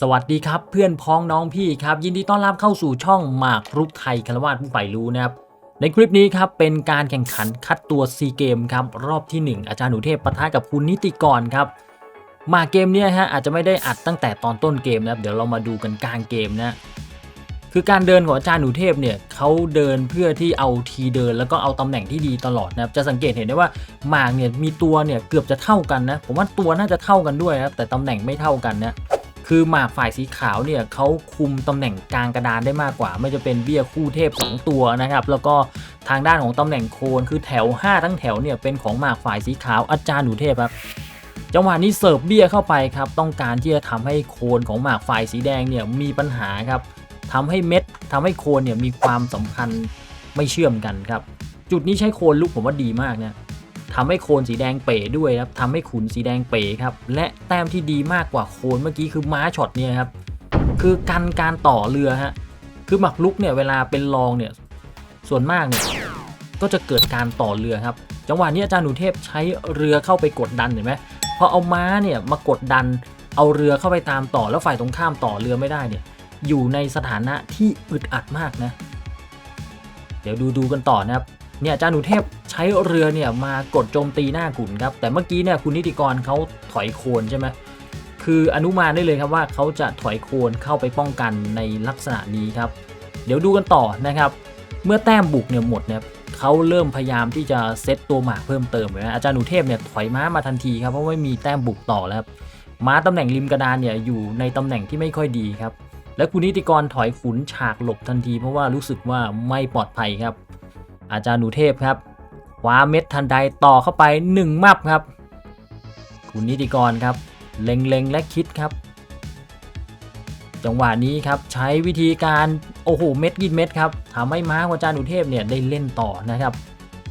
สวัสดีครับเพื่อนพ้องน้องพี่ครับ ยินดีต้อนรับเข้าสู่ช่องหมากรุกไทยคารวาสผู้ใฝ่รู้นะครับ ในคลิปนี้ครับเป็นการแข่งขันคัดตัวซีเกมครับรอบที่ 1 อาจารย์หนูเทพปะทะกับคุณนิติกรครับมาเกมเนี้ยฮะอาจจะไม่ได้อัดตั้งแต่ตอนต้นเกมนะครับเดี๋ยวเรามาดูกันกลางเกมนะคือการเดินของอาจารย์หนูเทพเนี่ยเขาเดินเพื่อที่เอาทีเดินแล้วก็เอาตำแหน่งที่ดีตลอดนะครับจะสังเกตเห็นได้ว่าหมากเนี่ยมีตัวเนี่ยเกือบจะเท่ากันนะผมว่าตัวน่าจะเท่ากันด้วยครับแต่ตำแหน่งไม่เท่ากันนะ คือหมากฝ่ายสีขาวเนี่ยเขาคุมตำแหน่งกลางกระดานได้มากกว่า ไม่จะเป็นเบี้ยคู่เทพ 2 ตัวนะครับแล้วก็ทางด้านของตำแหน่งโคนคือแถว 5 ทั้งแถวเนี่ยเป็นของหมากฝ่ายสีขาวอาจารย์หนูเทพครับจังหวะนี้เสิร์ฟเบี้ยเข้าไปครับต้องการที่จะทำให้โคนของหมากฝ่ายสีแดงเนี่ยมีปัญหาครับทำให้เม็ดทำให้โคนเนี่ยมีความสัมพันธ์ไม่เชื่อมกันครับ จุดนี้ใช้โคนลุกผมว่าดีมากนะ ทำให้โคนสีแดงเป๋ด้วยครับทำให้ขุนสีแดงเป๋ครับ และแต้มที่ดีมากกว่าโคนเมื่อกี้คือม้าช็อตเนี่ยครับ คือกันการต่อเรือฮะ คือหมักลุกเนี่ยเวลาเป็นรองเนี่ย ส่วนมากเนี่ย ก็จะเกิดการต่อเรือครับ จังหวะนี้อาจารย์หนูเทพใช้เรือเข้าไปกดดันเห็นไหมพอเอาม้าเนี่ยมากดดัน เอาเรือเข้าไปตามต่อแล้วฝ่ายตรงข้ามต่อเรือไม่ได้เนี่ย อยู่ในสถานะที่อึดอัดมากนะ เดี๋ยวดูดูกันต่อนะครับ เนี่ยอาจารย์หนูเทพใช้เรือเนี่ยมากดโจมตีหน้าขุนครับ แต่เมื่อกี้เนี่ยคุณนิติกรเขาถอยโคนใช่ไหมคืออนุมานได้เลยครับว่าเขาจะถอยโคนเข้าไปป้องกันในลักษณะนี้ครับ เดี๋ยวดูกันต่อนะครับ เมื่อแต้มบุกเนี่ยหมดเนี่ยเขาเริ่มพยายามที่จะเซตตัวหมากเพิ่มเติมเลยนะอาจารย์หนูเทพเนี่ยถอยม้ามาทันทีครับเพราะว่มีแต้มบุกต่อแล้วครับม้าตำแหน่งริมกระดานเนี่ยอยู่ในตำแหน่งที่ไม่ค่อยดีครับ และคุณนิติกรถอยขุนฉากหลบทันที เพราะว่ารู้สึกว่าไม่ปลอดภัยครับ อาจารย์หนูเทพครับคว้าเม็ดทันใดต่อเข้าไป1มับครับ คุณนิติกรครับ เล็งๆและคิดครับ จังหวะนี้ครับใช้วิธีการโอ้โหเม็ดกินเม็ดครับทำให้ม้าของอาจารย์หนูเทพเนี่ยได้เล่นต่อนะครับ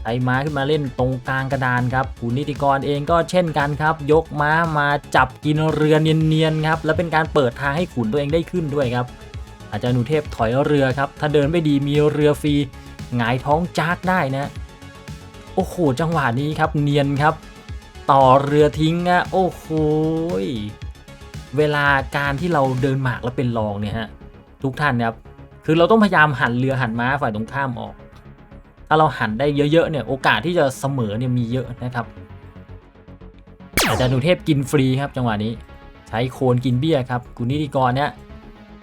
ใช้ม้าขึ้นมาเล่นตรงกลางกระดานครับคุณนิติกรเองก็เช่นกันครับ ยกม้ามาจับกินเรือเนียนๆครับ และเป็นการเปิดทางให้ขุนตัวเองได้ขึ้นด้วยครับ อาจารย์หนูเทพถอยเรือครับ ถ้าเดินไม่ดีมีเรือฟรี หงายท้องจากได้นะโอ้โหจังหวะนี้ครับเนียนครับ ต่อเรือทิ้งอะโอ้โหเวลาการที่เราเดินหมากแล้วเป็นรองเนี่ยฮะทุกท่านครับคือเราต้องพยายามหันเรือหันม้าฝ่ายตรงข้ามออก ถ้าเราหันได้เยอะๆเนี่ยโอกาสที่จะเสมอเนี่ยมีเยอะนะครับอาจารย์หนุเทพกินฟรีครับจังหวะนี้ ใช้โคนกินเบี้ยครับคุณนิติกรเนี่ย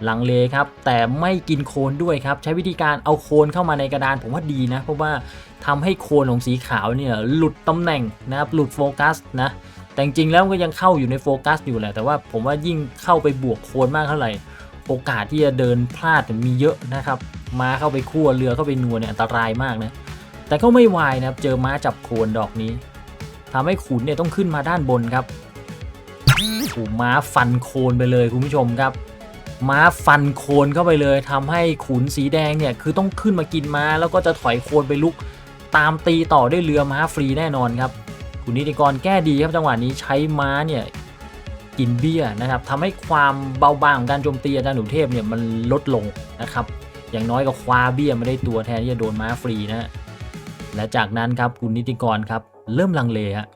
ลังเลครับ แต่ไม่กินโคนด้วยครับ ใช้วิธีการเอาโคนเข้ามาในกระดานผมว่าดีนะ เพราะว่าทำให้โคนของสีขาวเนี่ยหลุดตำแหน่งนะครับหลุดโฟกัสนะแต่จริงแล้วก็ยังเข้าอยู่ในโฟกัสอยู่แหละแต่ว่าผมว่ายิ่งเข้าไปบวกโคนมากเท่าไหร่ โอกาสที่จะเดินพลาดมีเยอะนะครับม้าเข้าไปคั่วเรือเข้าไปนัวเนี่ยอันตรายมากนะแต่ก็ไม่วายนะครับเจอม้าจับโคนดอกนี้ทำให้ขุนเนี่ยต้องขึ้นมาด้านบนครับโอ้ม้าฟันโคนไปเลยคุณผู้ชมครับ ม้าฟันโคนเข้าไปเลยทำให้ขุนสีแดงเนี่ยคือต้องขึ้นมากินม้า แล้วก็จะถอยโคนไปลุกตามตีต่อด้วยเรือม้าฟรีแน่นอนครับคุณนิติกรแก้ดีครับจังหวะนี้ใช้ม้าเนี่ยกินเบี้ยนะครับทำให้ความเบาบางของการโจมตีอาจารย์หนูเทพเนี่ยมันลดลงนะครับ อย่างน้อยก็คว้าเบี้ยไมาได้ตัวแทนที่จะโดนม้าฟรีนะและจากนั้นครับคุณนิติกรครับเริ่มลังเลฮะ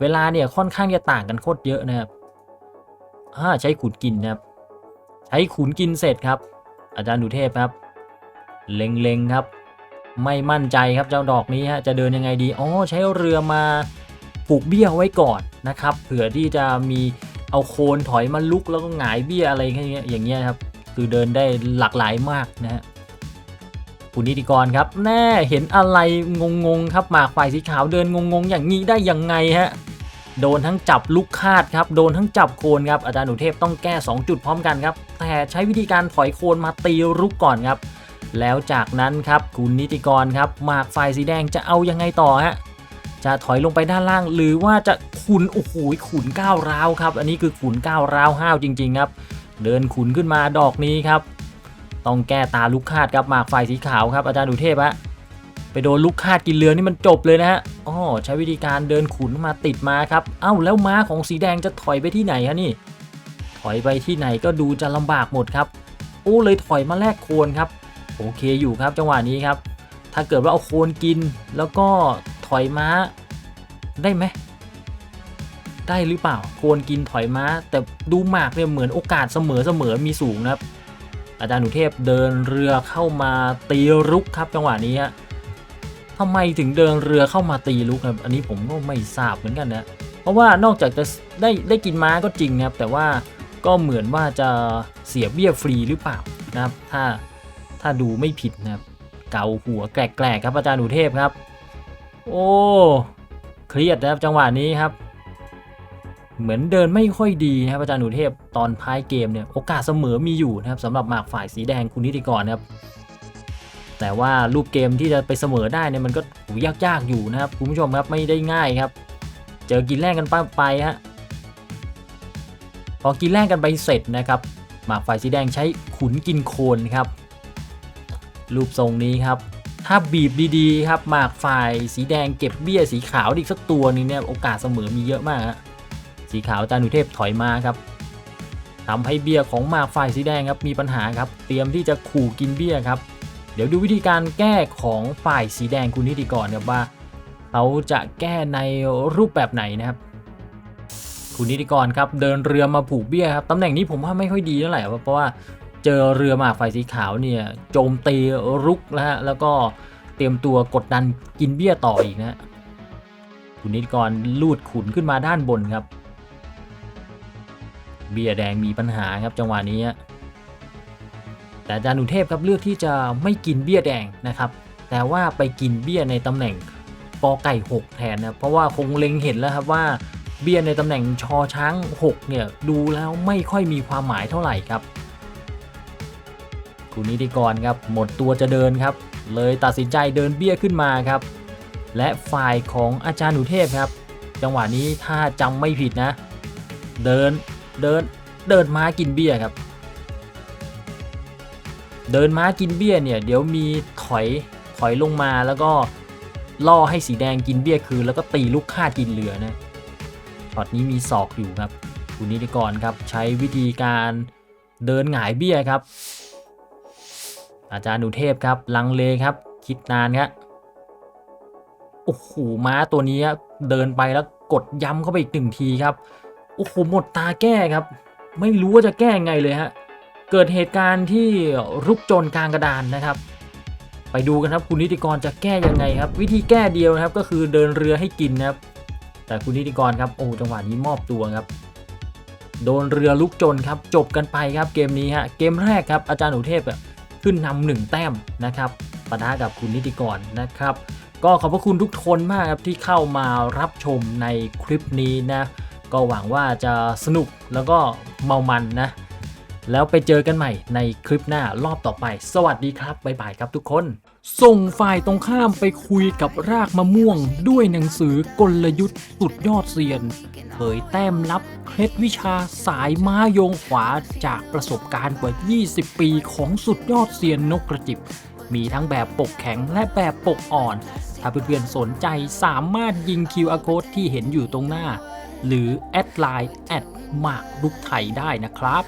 เวลาเนี่ยค่อนข้างจะต่างกันโคตรเยอะนะครับใช้ขุดกินนะครับ ใช้ขุนกินเสร็จครับ อาจารย์ดุเทพครับ เล็งๆครับ ไม่มั่นใจครับเจ้าดอกนี้ฮะจะเดินยังไงดีอ๋อใช้เรือมาผูกเบี้ยไว้ก่อนนะครับเผื่อที่จะมีเอาโคนถอยมาลุกแล้วก็หงายเบี้ยอะไรอย่างเงี้ยอย่างเงี้ยครับคือเดินได้หลากหลายมากนะฮะคุณนิติกรครับ แน่เห็นอะไรงงๆครับหมากฝ่ายสีขาวเดินงงๆ อย่างนี้ได้ยังไงฮะ โดนทั้งจับลูกคาดครับ โดนทั้งจับโคนครับ อาจารย์หนูเทพต้องแก้ 2 จุดพร้อมกันครับ แต่ใช้วิธีการถอยโคนมาตีรุกก่อนครับ แล้วจากนั้นครับคุณนิติกรครับหมากฝ่ายสีแดงจะเอายังไงต่อฮะ จะถอยลงไปด้านล่าง หรือว่าจะขุนโอ้โหขุนก้าวร้าวครับ อันนี้คือขุนก้าวร้าวห้าวจริง ๆ ครับ เดินขุนขึ้นมาดอกนี้ครับ ต้องแก้ตาลูกคาดครับหมากฝ่ายสีขาวครับอาจารย์หนูเทพฮะ ไปโดนลูกคาดกินเรือนี่มันจบเลยนะฮะอ๋อใช้วิธีการเดินขุนมาติดมาครับ เอ้าแล้วม้าของสีแดงจะถอยไปที่ไหนฮะนี่ ถอยไปที่ไหนก็ดูจะลำบากหมดครับ โอ้เลยถอยมาแลกโคนครับ โอเคอยู่ครับจังหวะนี้ครับ ถ้าเกิดว่าเอาโคนกิน แล้วก็ถอยม้า ได้ไหมได้หรือเปล่าโคนกินถอยม้า แต่ดูหมากเนี่ยเหมือนโอกาสเสมอเสมอมีสูงนะครับอาจารย์หนุเทพเดินเรือเข้ามาตีรุกครับจังหวะนี้ฮะ ทำไมถึงเดินเรือเข้ามาตีรุกครับ อันนี้ผมก็ไม่ทราบเหมือนกันนะ เพราะว่านอกจากจะได้ได้กินม้าก็จริงนะครับ แต่ว่าก็เหมือนว่าจะเสียเบี้ยฟรีหรือเปล่านะครับ ถ้าถ้าดูไม่ผิดนะครับ เกาหัวแกลกๆครับอาจารย์หนุเทพครับ โอ้เครียดนะครับจังหวะนี้ครับ เหมือนเดินไม่ค่อยดีนะครับอาจารย์หนุเทพตอนท้ายเกมเนี่ยโอกาสเสมอมีอยู่นะครับสำหรับหมากฝ่ายสีแดงคุณนิติกรนะครับ แต่ว่ารูปเกมที่จะไปเสมอได้เนี่ยมันก็ยากๆอยู่นะครับคุณผู้ชมครับไม่ได้ง่ายครับ เจอกินแรกกันป้าไปฮะพอกินแรกกันไปเสร็จนะครับหมากฝ่ายสีแดงใช้ขุนกินโคนครับ รูปทรงนี้ครับ ถ้าบีบดีๆครับหมากฝ่ายสีแดงเก็บเบี้ยสีขาวอีกสักตัวนึงเนี่ยโอกาสเสมอมีเยอะมากฮะสีขาวอาจารย์หนุเทพถอยมาครับทำให้เบี้ยของหมากฝ่ายสีแดงครับมีปัญหาครับ เตรียมที่จะขู่กินเบี้ยครับ ดี๋ยวดูวิธีการแก้ของฝ่ายสีแดงคุณนิติกรครับว่าเขาจะแก้ในรูปแบบไหนนะครับ คุณนิติกรครับเดินเรือมาผูกเบี้ยครับตำแหน่งนี้ผมว่าไม่ค่อยดีเท่าไหร่เพราะว่าเจอเรือมาฝ่ายสีขาวเนี่ยโจมตีรุกแล้วฮะแล้วก็เตรียมตัวกดดันกินเบี้ยต่ออีกนะคุณนิติกรลูดขุนขึ้นมาด้านบนครับ เบี้ยแดงมีปัญหาครับจังหวะนี้ แต่อาจารย์หนุเทพครับเลือกที่จะไม่กินเบี้ยแดงนะครับ แต่ว่าไปกินเบี้ยในตำแหน่งกอไก่ 6 แทนนะเพราะว่าคงเล็งเห็นแล้วครับว่าเบี้ยในตำแหน่งชอช้าง 6 เนี่ย ดูแล้วไม่ค่อยมีความหมายเท่าไหร่ครับคุณนิติกรครับหมดตัวจะเดินครับ เลยตัดสินใจเดินเบี้ยขึ้นมาครับ และฝ่ายของอาจารย์หนุเทพครับ จังหวะนี้ถ้าจำไม่ผิดนะ เดินเดินเดินม้ากินเบี้ยครับ เดินม้ากินเบี้ยเนี่ยเดี๋ยวมีถอยถอยลงมาแล้วก็ล่อให้สีแดงกินเบี้ยคืน แล้วก็ตีลูกค่ากินเหลือนะช็อตนี้มีศอกอยู่ครับคุณนิติกรครับใช้วิธีการเดินหงายเบี้ยครับ อาจารย์ดุเทพครับ ลังเลครับ คิดนานครับโอ้โหม้าตัวนี้เดินไปแล้วกดย้ำเข้าไปอีกหนึ่งทีครับโอ้โหหมดตาแก้ครับ ไม่รู้ว่าจะแก้ไงเลยฮะ เกิดเหตุการณ์ที่รุกโจรกลางกระดานนะครับ ไปดูกันครับคุณนิติกรจะแก้ยังไงครับ วิธีแก้เดียวนะครับก็คือเดินเรือให้กินนะครับ แต่คุณนิติกรครับโอ้จังหวะนี้มอบตัวครับ โดนเรือลุกจนครับจบกันไปครับเกมนี้ฮะเกมแรกครับอาจารย์หนูเทพขึ้นนำหนึ่งแต้มนะครับปะทะกับคุณนิติกรนะครับ ก็ขอบพระคุณทุกคนมากครับที่เข้ามารับชมในคลิปนี้นะก็หวังว่าจะสนุกแล้วก็เมามันนะ แล้วไปเจอกันใหม่ในคลิปหน้ารอบต่อไป สวัสดีครับ บ๊ายบายครับทุกคน ส่งฝ่ายตรงข้ามไปคุยกับรากมะม่วง ด้วยหนังสือกลยุทธ์สุดยอดเซียน เผยแต้มลับเคล็ดวิชาสายม้าโยงขวาจากประสบการณ์กว่า 20 ปีของสุดยอดเซียนนกกระจิบ มีทั้งแบบปกแข็งและแบบปกอ่อน ถ้าเพื่อนๆสนใจสามารถยิง QR code ที่เห็นอยู่ตรงหน้า หรือแอดไลน์แอดหมากรุกไทยได้นะครับ